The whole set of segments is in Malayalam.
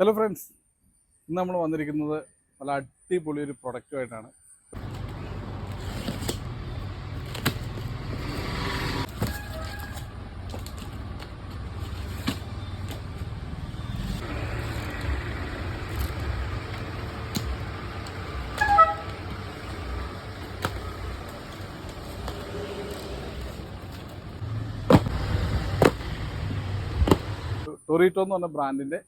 ഹലോ ഫ്രണ്ട്സ് ഇന്ന് നമ്മൾ വന്നിരിക്കുന്നത് നല്ല അടിപൊളി ഒരു പ്രൊഡക്റ്റുമായിട്ടാണ് ടൊറീറ്റോ എന്ന് പറഞ്ഞ ബ്രാൻഡിന്റെ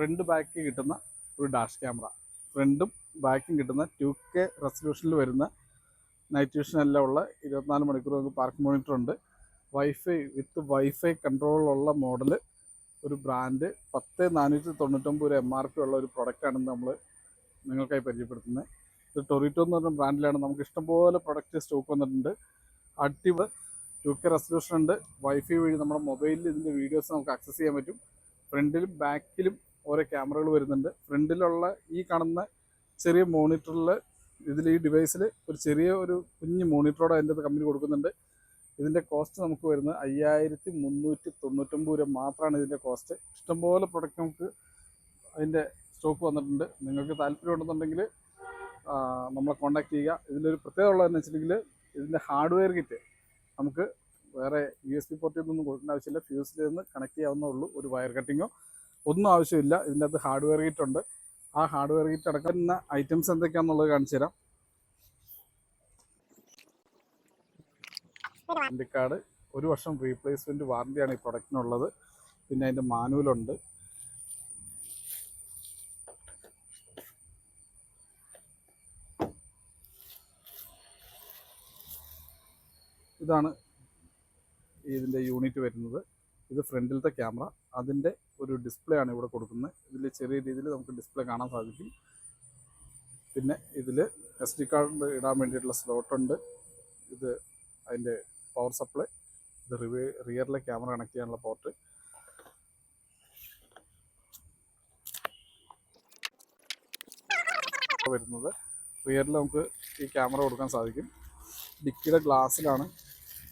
ഫ്രണ്ട് ബാക്ക് കിട്ടുന്ന ഒരു ഡാഷ് ക്യാമറ. ഫ്രണ്ടും ബാക്കും കിട്ടുന്ന ടു കെ റെസൊല്യൂഷനിൽ വരുന്ന നൈറ്റ് വിഷൻ എല്ലാം ഉള്ള ഇരുപത്തിനാല് മണിക്കൂർ നമുക്ക് പാർക്ക് മോണിറ്റർ ഉണ്ട്. വൈഫൈ വിത്ത് വൈഫൈ കൺട്രോളുള്ള മോഡൽ ഒരു ബ്രാൻഡ് പത്ത് നാനൂറ്റി തൊണ്ണൂറ്റൊമ്പത് എം ആർ പി ഉള്ള ഒരു പ്രൊഡക്റ്റാണ് നമ്മൾ നിങ്ങൾക്കായി പരിചയപ്പെടുത്തുന്നത്. ഇത് ടൊറിറ്റോ എന്ന് പറഞ്ഞ ബ്രാൻഡിലാണ് നമുക്ക് ഇഷ്ടംപോലെ പ്രൊഡക്റ്റ് സ്റ്റോക്ക് വന്നിട്ടുണ്ട്. അടിവ് ടു കെ റെസൊല്യൂഷൻ ഉണ്ട്. വൈഫൈ വഴി നമ്മുടെ മൊബൈലിൽ ഇതിന്റെ വീഡിയോസ് നമുക്ക് ആക്സസ് ചെയ്യാൻ പറ്റും. ഫ്രണ്ടിലും ബാക്കിലും ഓരോ ക്യാമറകൾ വരുന്നുണ്ട്. ഫ്രണ്ടിലുള്ള ഈ കാണുന്ന ചെറിയ മോണിറ്ററിൽ ഇതിൽ ഈ ഡിവൈസിൽ ഒരു ചെറിയ ഒരു കുഞ്ഞ് മോണിറ്ററോടെ അതിന്റെ കമ്പനി കൊടുക്കുന്നുണ്ട്. ഇതിന്റെ കോസ്റ്റ് നമുക്ക് വരുന്നത് അയ്യായിരത്തി മുന്നൂറ്റി തൊണ്ണൂറ്റൊമ്പത് രൂപ മാത്രമാണ് ഇതിന്റെ കോസ്റ്റ് ഇഷ്ടംപോലെ പ്രൊഡക്റ്റ് നമുക്ക് അതിന്റെ സ്റ്റോക്ക് വന്നിട്ടുണ്ട്. നിങ്ങൾക്ക് താല്പര്യം ഉണ്ടെന്നുണ്ടെങ്കിൽ നമ്മളെ കോൺടാക്ട് ചെയ്യുക. ഇതിലൊരു പ്രത്യേകത ഉള്ളതെന്ന് വെച്ചിട്ടുണ്ടെങ്കിൽ ഇതിന്റെ ഹാർഡ്വെയർ കിറ്റ് നമുക്ക് വേറെ യു എസ് ബി പോർട്ടിൽ നിന്നും കൊടുക്കേണ്ട ആവശ്യമില്ല. ഫ്യൂസിൽ നിന്ന് കണക്ട് ചെയ്യാവുന്നേ ഉള്ളൂ. ഒരു വയർ കട്ടിങ്ങോ ഒന്നും ആവശ്യമില്ല. ഇതിന്റെ അകത്ത് ഹാർഡ്വെയർ കിറ്റ് ഉണ്ട്. ആ ഹാർഡ്വെയർ കിറ്റ് അടക്കുന്ന ഐറ്റംസ് എന്തൊക്കെയാണെന്നുള്ളത് കാണിച്ചു തരാം. വാറണ്ടി കാർഡ് ഒരു വർഷം റീപ്ലേസ്മെന്റ് വാറണ്ടിയാണ് ഈ പ്രൊഡക്റ്റിനുള്ളത് പിന്നെ അതിന്റെ മാനുവലുണ്ട് ഇതാണ് ഇതിന്റെ യൂണിറ്റ് വരുന്നത്. ഇത് ഫ്രണ്ടിലത്തെ ക്യാമറ അതിന്റെ ഒരു ഡിസ്പ്ലേ ആണ് ഇവിടെ കൊടുക്കുന്നത്. ഇതിൽ ചെറിയ രീതിയിൽ നമുക്ക് ഡിസ്പ്ലേ കാണാൻ സാധിക്കും. പിന്നെ ഇതിൽ എസ് ഡി കാർഡ് ഇടാൻ വേണ്ടിയിട്ടുള്ള സ്ലോട്ടുണ്ട് ഇത് അതിന്റെ പവർ സപ്ലൈ ഇത് റിവേ റിയറിലെ ക്യാമറ കണക്ട് ചെയ്യാനുള്ള പോർട്ട് വരുന്നത്. റിയറിൽ നമുക്ക് ഈ ക്യാമറ കൊടുക്കാൻ സാധിക്കും. ഡിക്കിയുടെ ഗ്ലാസ്സിലാണ്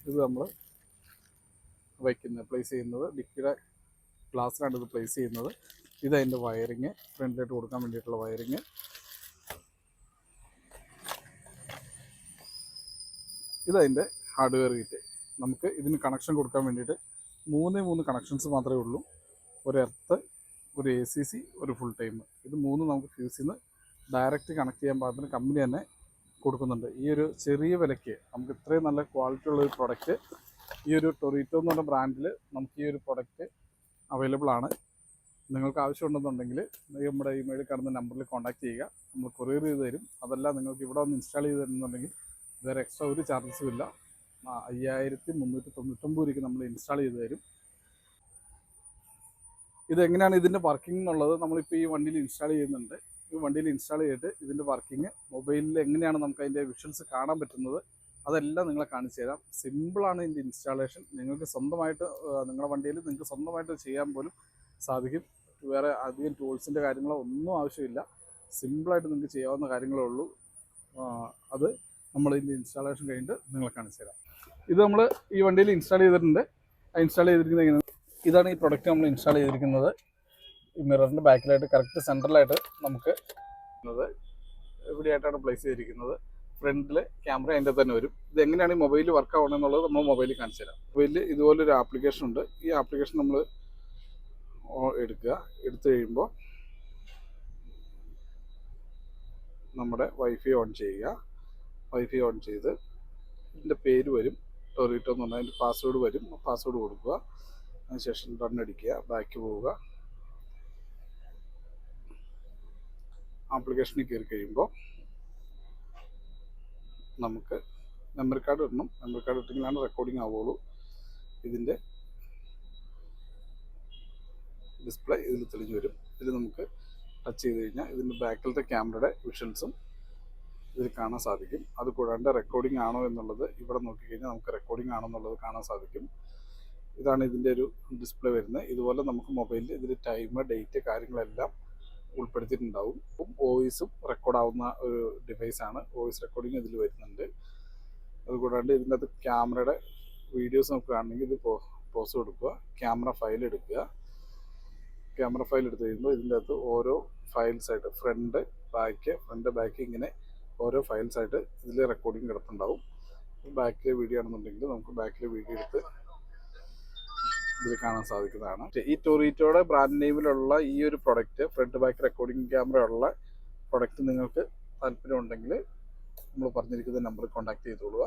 ഇത് നമ്മൾ വയ്ക്കുന്നത് പ്ലേസ് ചെയ്യുന്നത്. ഡിക്കിയുടെ ഗ്ലാസ്സിലാണ് ഇത് പ്ലേസ് ചെയ്യുന്നത്. ഇതതിന്റെ വയറിങ് ഫ്രണ്ടിലോട്ട് കൊടുക്കാൻ വേണ്ടിയിട്ടുള്ള വയറിങ് ഇതതിന്റെ ഹാർഡ്വെയർ കിറ്റ് നമുക്ക് ഇതിന് കണക്ഷൻ കൊടുക്കാൻ വേണ്ടിയിട്ട് മൂന്നേ മൂന്ന് കണക്ഷൻസ് മാത്രമേ ഉള്ളൂ. ഒരു എർത്ത് ഒരു എ സി സി ഒരു ഫുൾ ടൈം ഇത് മൂന്ന് നമുക്ക് ഫ്യൂസിൽ നിന്ന് ഡയറക്റ്റ് കണക്ട് ചെയ്യാൻ പാകത്തിന് കമ്പനി തന്നെ കൊടുക്കുന്നുണ്ട്. ഈ ഒരു ചെറിയ വിലയ്ക്ക് നമുക്ക് ഇത്രയും നല്ല ക്വാളിറ്റി ഉള്ള ഒരു പ്രൊഡക്റ്റ് ഈ ഒരു ടൊറീറ്റോ എന്ന് പറഞ്ഞ ബ്രാൻഡിൽ നമുക്ക് ഈ ഒരു പ്രൊഡക്റ്റ് അവൈലബിൾ ആണ്. നിങ്ങൾക്ക് ആവശ്യമുണ്ടെന്നുണ്ടെങ്കിൽ നമ്മുടെ ഈ മേളിൽ കാണുന്ന നമ്പറിൽ കോൺടാക്ട് ചെയ്യുക. നമ്മൾ കൊറിയർ ചെയ്ത് തരും. അതല്ല നിങ്ങൾക്ക് ഇവിടെ വന്ന് ഇൻസ്റ്റാൾ ചെയ്ത് തരുന്നുണ്ടെങ്കിൽ വേറെ എക്സ്ട്രാ ഒരു ചാർജസും ഇല്ല. അയ്യായിരത്തി മുന്നൂറ്റി തൊണ്ണൂറ്റൊമ്പത് രൂപയ്ക്ക് നമ്മൾ ഇൻസ്റ്റാൾ ചെയ്ത് തരും. ഇതെങ്ങനെയാണ് ഇതിന്റെ വർക്കിംഗ് എന്നുള്ളത്? നമ്മളിപ്പോൾ ഈ വണ്ടിയിൽ ഇൻസ്റ്റാൾ ചെയ്യുന്നുണ്ട്. ഈ വണ്ടിയിൽ ഇൻസ്റ്റാൾ ചെയ്തിട്ട് ഇതിന്റെ വർക്കിംഗ് മൊബൈലിൽ എങ്ങനെയാണ് നമുക്ക് അതിന്റെ വിഷ്വൽസ് കാണാൻ പറ്റുന്നത്? അതെല്ലാം നിങ്ങളെ കാണിച്ചു തരാം. സിമ്പിളാണ് ഇതിന്റെ ഇൻസ്റ്റാളേഷൻ നിങ്ങൾക്ക് സ്വന്തമായിട്ട് നിങ്ങളുടെ വണ്ടിയിൽ നിങ്ങൾക്ക് സ്വന്തമായിട്ട് ചെയ്യാൻ പോലും സാധിക്കും. വേറെ അധികം ടൂൾസിന്റെ കാര്യങ്ങളോ ഒന്നും ആവശ്യമില്ല. സിമ്പിളായിട്ട് നിങ്ങൾക്ക് ചെയ്യാവുന്ന കാര്യങ്ങളേ ഉള്ളൂ. അത് നമ്മൾ ഇതിന്റെ ഇൻസ്റ്റാളേഷൻ കഴിഞ്ഞിട്ട് നിങ്ങളെ കാണിച്ചു തരാം. ഇത് നമ്മൾ ഈ വണ്ടിയിൽ ഇൻസ്റ്റാൾ ചെയ്തിട്ടുണ്ട്. ഇൻസ്റ്റാൾ ചെയ്തിരിക്കുന്നത് എങ്ങനെ ഇതാണ് ഈ പ്രൊഡക്റ്റ് നമ്മൾ ഇൻസ്റ്റാൾ ചെയ്തിരിക്കുന്നത്. ഈ മിററിന്റെ ബാക്കിലായിട്ട് കറക്റ്റ് സെൻട്രലായിട്ട് നമുക്ക് ഇത് ഇവിടെയായിട്ടാണ് പ്ലേസ് ചെയ്തിരിക്കുന്നത്? ഫ്രണ്ടിൽ ക്യാമറ അതിന്റെ തന്നെ വരും. ഇത് എങ്ങനെയാണ് ഈ മൊബൈലിൽ വർക്ക് ആവണമെന്നുള്ളത് നമ്മൾ മൊബൈലിൽ കാണിച്ചു തരാം. മൊബൈലിൽ ഇതുപോലൊരു ആപ്ലിക്കേഷൻ ഉണ്ട്. ഈ ആപ്ലിക്കേഷൻ നമ്മൾ എടുക്കുക. എടുത്തു കഴിയുമ്പോൾ നമ്മുടെ വൈഫൈ ഓൺ ചെയ്യുക. വൈഫൈ ഓൺ ചെയ്ത് ഇതിന്റെ പേര് വരും. ടൊറീറ്റോ എന്ന് പറഞ്ഞാൽ അതിന്റെ പാസ്വേഡ് വരും. പാസ്വേഡ് കൊടുക്കുക. അതിനുശേഷം റൺ അടിക്കുക. ബാക്ക് പോവുക. ആപ്ലിക്കേഷനിൽ കയറി കഴിയുമ്പോൾ നമുക്ക് മെമ്മറി കാർഡ് ഇടണം. മെമ്മറി കാർഡ് ഇട്ടെങ്കിലാണ് റെക്കോർഡിംഗ് ആവുള്ളൂ. ഇതിന്റെ ഡിസ്പ്ലേ ഇതിൽ തെളിഞ്ഞു വരും. ഇതിൽ നമുക്ക് ടച്ച് ചെയ്ത് കഴിഞ്ഞാൽ ഇതിന്റെ ബാക്കിലത്തെ ക്യാമറയുടെ വിഷൻസും ഇതിൽ കാണാൻ സാധിക്കും. അതുകൂടാണ്ട് റെക്കോർഡിംഗ് ആണോ എന്നുള്ളത് ഇവിടെ നോക്കിക്കഴിഞ്ഞാൽ നമുക്ക് റെക്കോർഡിംഗ് ആണോ എന്നുള്ളത് കാണാൻ സാധിക്കും. ഇതാണ് ഇതിന്റെ ഒരു ഡിസ്പ്ലേ വരുന്നത്. ഇതുപോലെ നമുക്ക് മൊബൈലിൽ ഇതിൽ ടൈം ഡേറ്റ് കാര്യങ്ങളെല്ലാം ഉൾപ്പെടുത്തിയിട്ടുണ്ടാവും. വോയിസും റെക്കോർഡാവുന്ന ഒരു ഡിവൈസ് ആണ് വോയിസ് റെക്കോർഡിങ് ഇതിൽ വരുന്നുണ്ട്. അതുകൂടാണ്ട് ഇതിന്റെ അകത്ത് ക്യാമറയുടെ വീഡിയോസ് നമുക്ക് കാണണമെങ്കിൽ ഇത് പോസ് കൊടുക്കുക. ക്യാമറ ഫയൽ എടുക്കുക. ക്യാമറ ഫയൽ എടുത്ത് കഴിയുമ്പോൾ ഇതിന്റെ അകത്ത് ഓരോ ഫയൽസ് ആയിട്ട് ഫ്രണ്ട് ബാക്ക് ഫ്രണ്ട് ബാക്ക് ഇങ്ങനെ ഓരോ ഫയൽസ് ആയിട്ട് ഇതിൽ റെക്കോർഡിങ് കിടപ്പുണ്ടാവും. ബാക്കിലെ വീഡിയോ ആണെന്നുണ്ടെങ്കിൽ നമുക്ക് ബാക്കിലെ വീഡിയോ എടുത്ത് ഇതിൽ കാണാൻ സാധിക്കുന്നതാണ്. ഈ ടൊറീറ്റോയുടെ ബ്രാൻഡ് നെയിമിലുള്ള ഈ ഒരു product front back recording camera ഉള്ള പ്രൊഡക്റ്റ് നിങ്ങൾക്ക് താല്പര്യമുണ്ടെങ്കിൽ നമ്മൾ പറഞ്ഞിരിക്കുന്ന നമ്പറിൽ കോൺടാക്ട് ചെയ്തോളുക.